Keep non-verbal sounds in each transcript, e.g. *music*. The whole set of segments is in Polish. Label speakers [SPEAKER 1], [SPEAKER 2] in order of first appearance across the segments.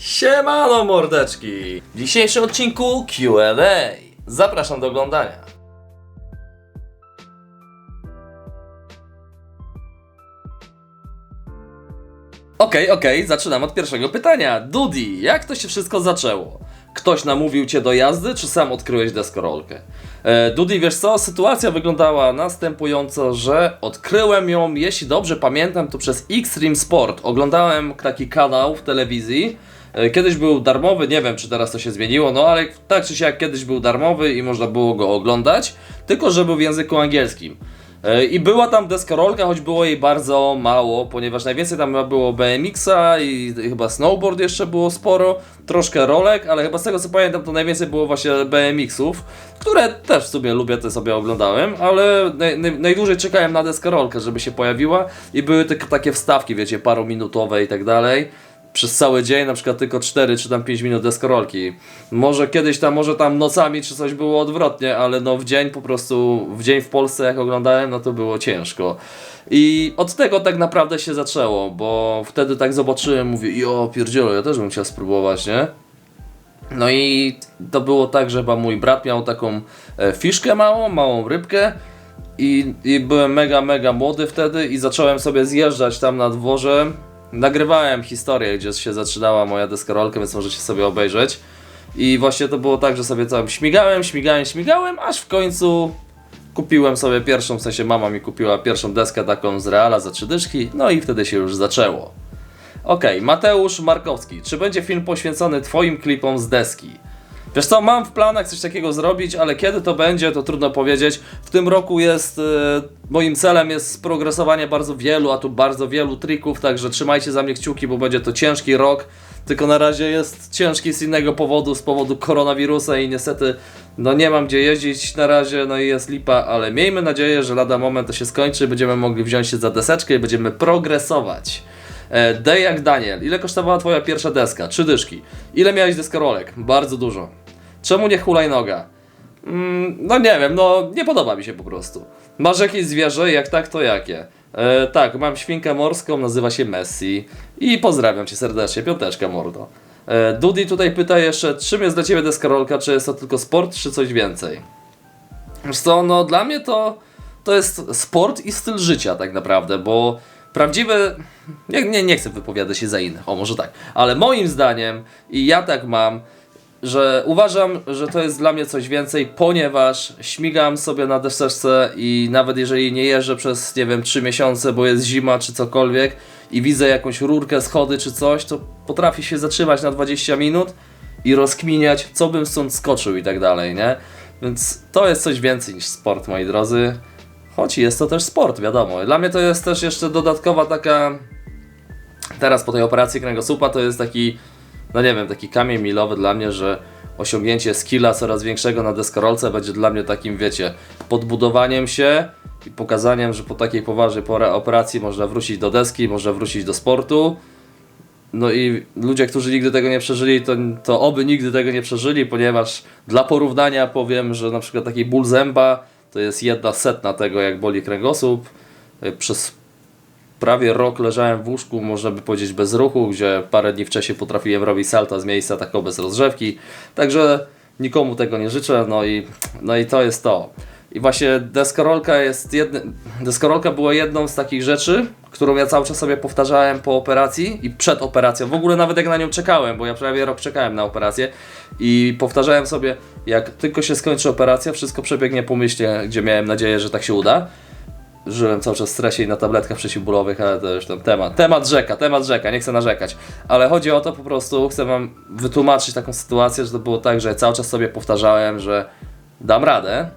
[SPEAKER 1] Siemano mordeczki! W dzisiejszym odcinku Q&A. Zapraszam do oglądania. Okej, okej, zaczynam od pierwszego pytania. Dudi, jak to się wszystko zaczęło? Ktoś namówił cię do jazdy, czy sam odkryłeś deskorolkę? E, Dudi, wiesz co, sytuacja wyglądała następująco, że odkryłem ją, jeśli dobrze pamiętam, to przez Xtreme Sport. Oglądałem taki kanał w telewizji. E, Kiedyś był darmowy, nie wiem czy teraz to się zmieniło, no ale tak czy siak kiedyś był darmowy i można było go oglądać, tylko że był w języku angielskim. E, I była tam deskorolka, choć było jej bardzo mało, ponieważ najwięcej tam było BMX-a i chyba snowboard jeszcze było sporo, troszkę rolek, ale chyba z tego co pamiętam to najwięcej było właśnie BMX-ów, które też w sumie lubię, te sobie oglądałem, ale naj, naj, najdłużej czekałem na deskorolkę, żeby się pojawiła i były te, takie wstawki, wiecie, parominutowe i tak dalej przez cały dzień, na przykład tylko 4 czy tam 5 minut deskorolki. Może kiedyś tam, może tam nocami czy coś było odwrotnie, ale no w dzień po prostu, w dzień w Polsce jak oglądałem, no to było ciężko. I od tego tak naprawdę się zaczęło, bo wtedy tak zobaczyłem, mówię, jo pierdzielo, ja też bym chciał spróbować, nie? No i to było tak, że mój brat miał taką e, fiszkę małą, małą rybkę i, i byłem mega, mega młody wtedy i zacząłem sobie zjeżdżać tam na dworze. Nagrywałem historię, gdzie się zaczynała moja deskorolka, więc możecie sobie obejrzeć. I właśnie to było tak, że sobie tam śmigałem, śmigałem, śmigałem, aż w końcu kupiłem sobie pierwszą, w sensie mama mi kupiła pierwszą deskę taką z Reala za trzy dyszki, no i wtedy się już zaczęło. Okej, Mateusz Markowski. Czy będzie film poświęcony Twoim klipom z deski? Wiesz co, mam w planach coś takiego zrobić, ale kiedy to będzie, to trudno powiedzieć. W tym roku jest, e, moim celem jest sprogresowanie bardzo wielu, a tu bardzo wielu trików, także trzymajcie za mnie kciuki, bo będzie to ciężki rok. Tylko na razie jest ciężki z innego powodu, z powodu koronawirusa i niestety no nie mam gdzie jeździć na razie, no i jest lipa, ale miejmy nadzieję, że lada moment to się skończy, będziemy mogli wziąć się za deseczkę i będziemy progresować. E, Dej jak Daniel, ile kosztowała twoja pierwsza deska? Trzy dyszki. Ile miałeś deskorolek? Bardzo dużo. Czemu nie hulajnoga? Mm, no nie wiem, no nie podoba mi się po prostu. Masz jakieś zwierzę? Jak tak, to jakie? E, tak, mam świnkę morską, nazywa się Messi. I pozdrawiam cię serdecznie, piąteczka mordo. E, Dudi tutaj pyta jeszcze, czym jest dla ciebie deskorolka? Czy jest to tylko sport, czy coś więcej? Wiesz co, no dla mnie to, to jest sport i styl życia tak naprawdę, bo prawdziwe... Nie, nie, nie chcę wypowiadać się za innych, o może tak, ale moim zdaniem, i ja tak mam, że uważam, że to jest dla mnie coś więcej, ponieważ śmigam sobie na deseczce i nawet jeżeli nie jeżdżę przez, nie wiem, 3 miesiące, bo jest zima czy cokolwiek i widzę jakąś rurkę, schody czy coś, to potrafię się zatrzymać na 20 minut i rozkminiać, co bym stąd skoczył i tak dalej, nie? Więc to jest coś więcej niż sport, moi drodzy. Choć jest to też sport, wiadomo. Dla mnie to jest też jeszcze dodatkowa taka. Teraz po tej operacji kręgosłupa to jest taki, no nie wiem, taki kamień milowy dla mnie, że osiągnięcie skilla coraz większego na deskorolce będzie dla mnie takim, wiecie, podbudowaniem się i pokazaniem, że po takiej poważnej pora- operacji można wrócić do deski, można wrócić do sportu. No i ludzie, którzy nigdy tego nie przeżyli, to, to oby nigdy tego nie przeżyli, ponieważ dla porównania powiem, że na przykład taki ból zęba to jest jedna setna tego, jak boli kręgosłup. Przez prawie rok leżałem w łóżku, można by powiedzieć bez ruchu, gdzie parę dni wcześniej potrafiłem robić salta z miejsca tak bez rozgrzewki. Także nikomu tego nie życzę, no i, no i to jest to. I właśnie deskorolka jest jedny, deskorolka była jedną z takich rzeczy, którą ja cały czas sobie powtarzałem po operacji i przed operacją. W ogóle nawet jak na nią czekałem, bo ja prawie rok czekałem na operację i powtarzałem sobie, jak tylko się skończy operacja, wszystko przebiegnie po myślie, gdzie miałem nadzieję, że tak się uda. Żyłem cały czas w stresie i na tabletkach przeciwbólowych, ale to już ten temat. Temat rzeka, temat rzeka, nie chcę narzekać. Ale chodzi o to po prostu, chcę wam wytłumaczyć taką sytuację, że to było tak, że cały czas sobie powtarzałem, że dam radę,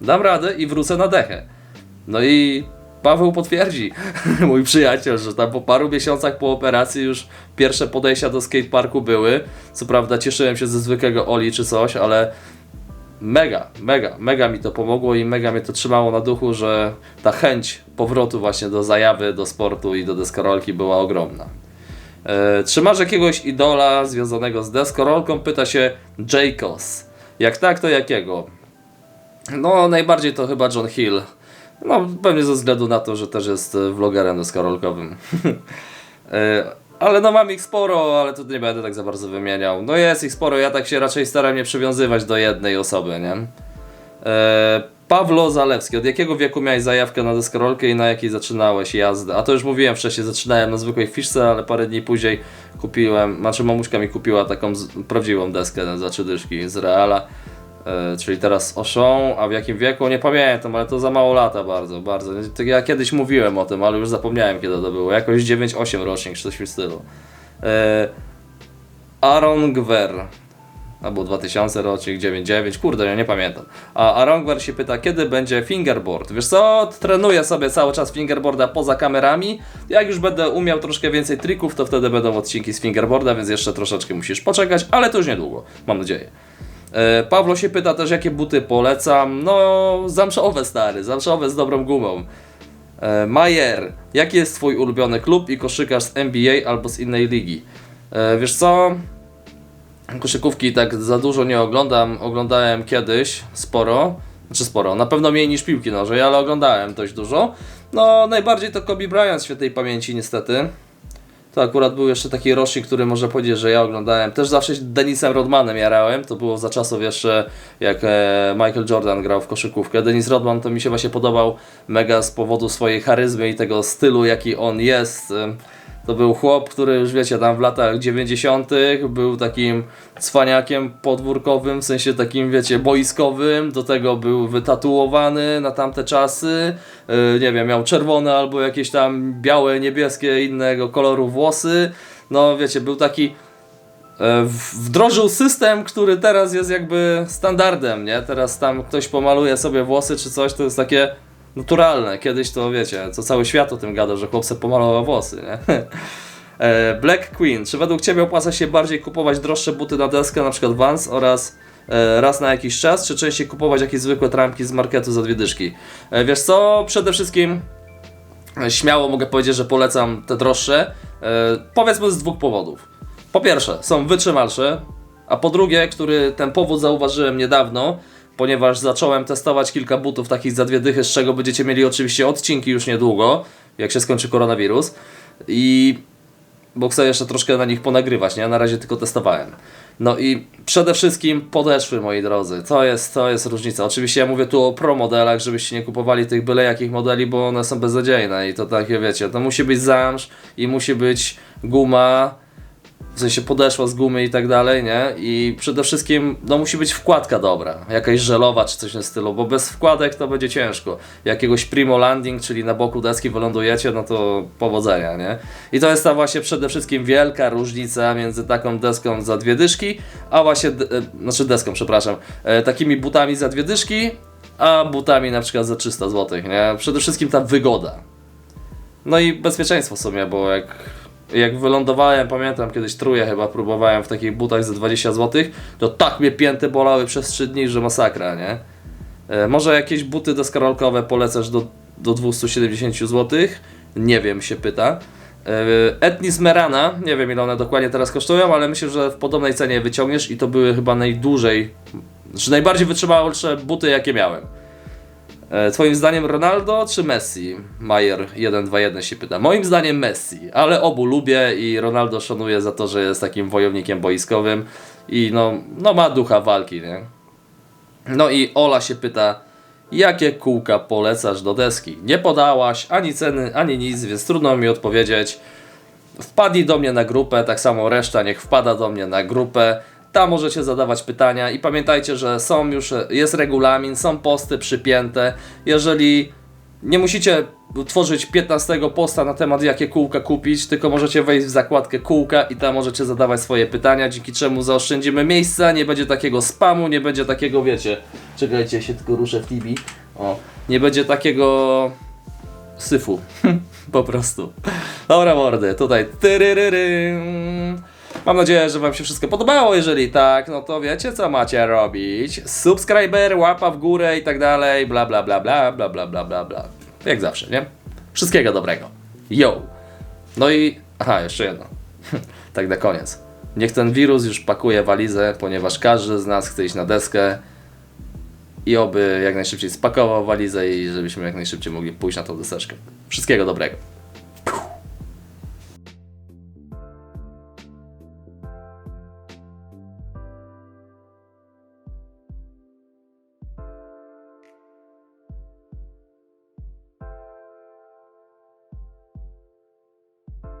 [SPEAKER 1] dam radę i wrócę na dechę. No i Paweł potwierdzi, *laughs* mój przyjaciel, że tam po paru miesiącach po operacji już pierwsze podejścia do skateparku były. Co prawda cieszyłem się ze zwykłego Oli czy coś, ale mega, mega, mega mi to pomogło i mega mnie to trzymało na duchu, że ta chęć powrotu właśnie do zajawy, do sportu i do deskorolki była ogromna. E, czy masz jakiegoś idola związanego z deskorolką? Pyta się Jacos. Jak tak, to jakiego? No, najbardziej to chyba John Hill. No, pewnie ze względu na to, że też jest vlogerem deskorolkowym. *laughs* E, Ale no mam ich sporo, ale tu nie będę tak za bardzo wymieniał. No jest ich sporo, ja tak się raczej staram nie przywiązywać do jednej osoby, nie? E, Pawlo Zalewski, od jakiego wieku miałeś zajawkę na deskorolkę i na jakiej zaczynałeś jazdę? A to już mówiłem wcześniej, zaczynałem na zwykłej fiszce, ale parę dni później kupiłem, znaczy mamuśka mi kupiła taką z, prawdziwą deskę za trzy dyszki z Reala. E, czyli teraz Oszą, a w jakim wieku? Nie pamiętam, ale to za mało lata bardzo, bardzo. Tak Ja kiedyś mówiłem o tym, ale już zapomniałem kiedy to było. Jakoś 9-8 rocznik, czy coś w tym stylu. E, Aaron Gwer. Albo 2000 rocznik, 99, kurde, ja nie pamiętam. A Arongwer się pyta, kiedy będzie fingerboard? Wiesz co, trenuję sobie cały czas fingerboarda poza kamerami. Jak już będę umiał troszkę więcej trików, to wtedy będą odcinki z fingerboarda, więc jeszcze troszeczkę musisz poczekać, ale to już niedługo, mam nadzieję. E, Pawlo się pyta też, jakie buty polecam. No, zamszowe stary, zamszowe z dobrą gumą. E, Majer, jaki jest twój ulubiony klub i koszykarz z NBA albo z innej ligi? E, wiesz co? Koszykówki tak za dużo nie oglądam. Oglądałem kiedyś sporo. Znaczy sporo, na pewno mniej niż piłki nożnej, ale oglądałem dość dużo. No, najbardziej to Kobe Bryant świętej pamięci niestety. To akurat był jeszcze taki rocznik, który można powiedzieć, że ja oglądałem. Też zawsze Denisem Rodmanem jarałem. To było za czasów jeszcze, jak e, Michael Jordan grał w koszykówkę. Denis Rodman to mi się właśnie podobał mega z powodu swojej charyzmy i tego stylu, jaki on jest. To był chłop, który już wiecie, tam w latach 90. był takim cwaniakiem podwórkowym, w sensie takim, wiecie, boiskowym. Do tego był wytatuowany na tamte czasy. Yy, nie wiem, miał czerwone albo jakieś tam białe, niebieskie, innego koloru włosy. No wiecie, był taki e, wdrożył system, który teraz jest jakby standardem, nie? Teraz tam ktoś pomaluje sobie włosy czy coś, to jest takie naturalne. Kiedyś to wiecie, co cały świat o tym gada, że chłopcy pomalował włosy, nie? *laughs* E, Black Queen, czy według Ciebie opłaca się bardziej kupować droższe buty na deskę, na przykład Vans oraz e, raz na jakiś czas, czy częściej kupować jakieś zwykłe trampki z marketu za dwie dyszki? E, Wiesz co, przede wszystkim śmiało mogę powiedzieć, że polecam te droższe, powiedzmy z dwóch powodów. Po pierwsze, są wytrzymalsze, a po drugie, który ten powód zauważyłem niedawno, ponieważ zacząłem testować kilka butów takich za dwie dychy, z czego będziecie mieli oczywiście odcinki już niedługo, jak się skończy koronawirus. I bo chcę jeszcze troszkę na nich ponagrywać, nie? Na razie tylko testowałem. No i przede wszystkim podeszwy, moi drodzy. To jest, to jest różnica. Oczywiście ja mówię tu o pro modelach, żebyście nie kupowali tych byle jakich modeli, bo one są beznadziejne i to takie, wiecie, to musi być zamsz i musi być guma, w sensie podeszła z gumy i tak dalej, nie? I przede wszystkim, no musi być wkładka dobra, jakaś żelowa czy coś w tym stylu, bo bez wkładek to będzie ciężko. Jakiegoś primo landing, czyli na boku deski wylądujecie, no to powodzenia, nie? I to jest ta właśnie przede wszystkim wielka różnica między taką deską za dwie dyszki, a właśnie, de- znaczy deską, przepraszam, e, takimi butami za dwie dyszki, a butami na przykład za 300 zł, nie? Przede wszystkim ta wygoda. No i bezpieczeństwo w sumie, bo jak, jak wylądowałem, pamiętam kiedyś truje chyba próbowałem w takich butach za 20 zł, to tak mnie pięty bolały przez 3 dni, że masakra, nie? E, może jakieś buty deskorolkowe polecasz do, do 270 zł? Nie wiem, się pyta. E, Etnis Merana, nie wiem ile one dokładnie teraz kosztują, ale myślę, że w podobnej cenie wyciągniesz i to były chyba najdłużej, czy najbardziej wytrzymałsze buty jakie miałem. E, Twoim zdaniem Ronaldo czy Messi? Majer 121 się pyta. Moim zdaniem Messi, ale obu lubię i Ronaldo szanuję za to, że jest takim wojownikiem boiskowym i no, no ma ducha walki, nie? No i Ola się pyta, jakie kółka polecasz do deski? Nie podałaś ani ceny, ani nic, więc trudno mi odpowiedzieć. Wpadnij do mnie na grupę, tak samo reszta niech wpada do mnie na grupę. Tam możecie zadawać pytania i pamiętajcie, że są już, jest regulamin, są posty przypięte. Jeżeli nie musicie tworzyć 15 posta na temat jakie kółka kupić, tylko możecie wejść w zakładkę kółka i tam możecie zadawać swoje pytania, dzięki czemu zaoszczędzimy miejsca, nie będzie takiego spamu, nie będzie takiego, wiecie, czekajcie, się tylko ruszę w TV, o, nie będzie takiego syfu, *laughs* po prostu. Dobra mordy, tutaj tyryryrym. Mam nadzieję, że Wam się wszystko podobało. Jeżeli tak, no to wiecie co macie robić. Subskryber, łapa w górę i tak dalej. Bla bla bla bla bla bla bla bla bla. Jak zawsze, nie? Wszystkiego dobrego. Yo! No i. Aha, jeszcze jedno. *laughs* tak na koniec. Niech ten wirus już pakuje walizę, ponieważ każdy z nas chce iść na deskę. I oby jak najszybciej spakował walizę i żebyśmy jak najszybciej mogli pójść na tą deseczkę. Wszystkiego dobrego.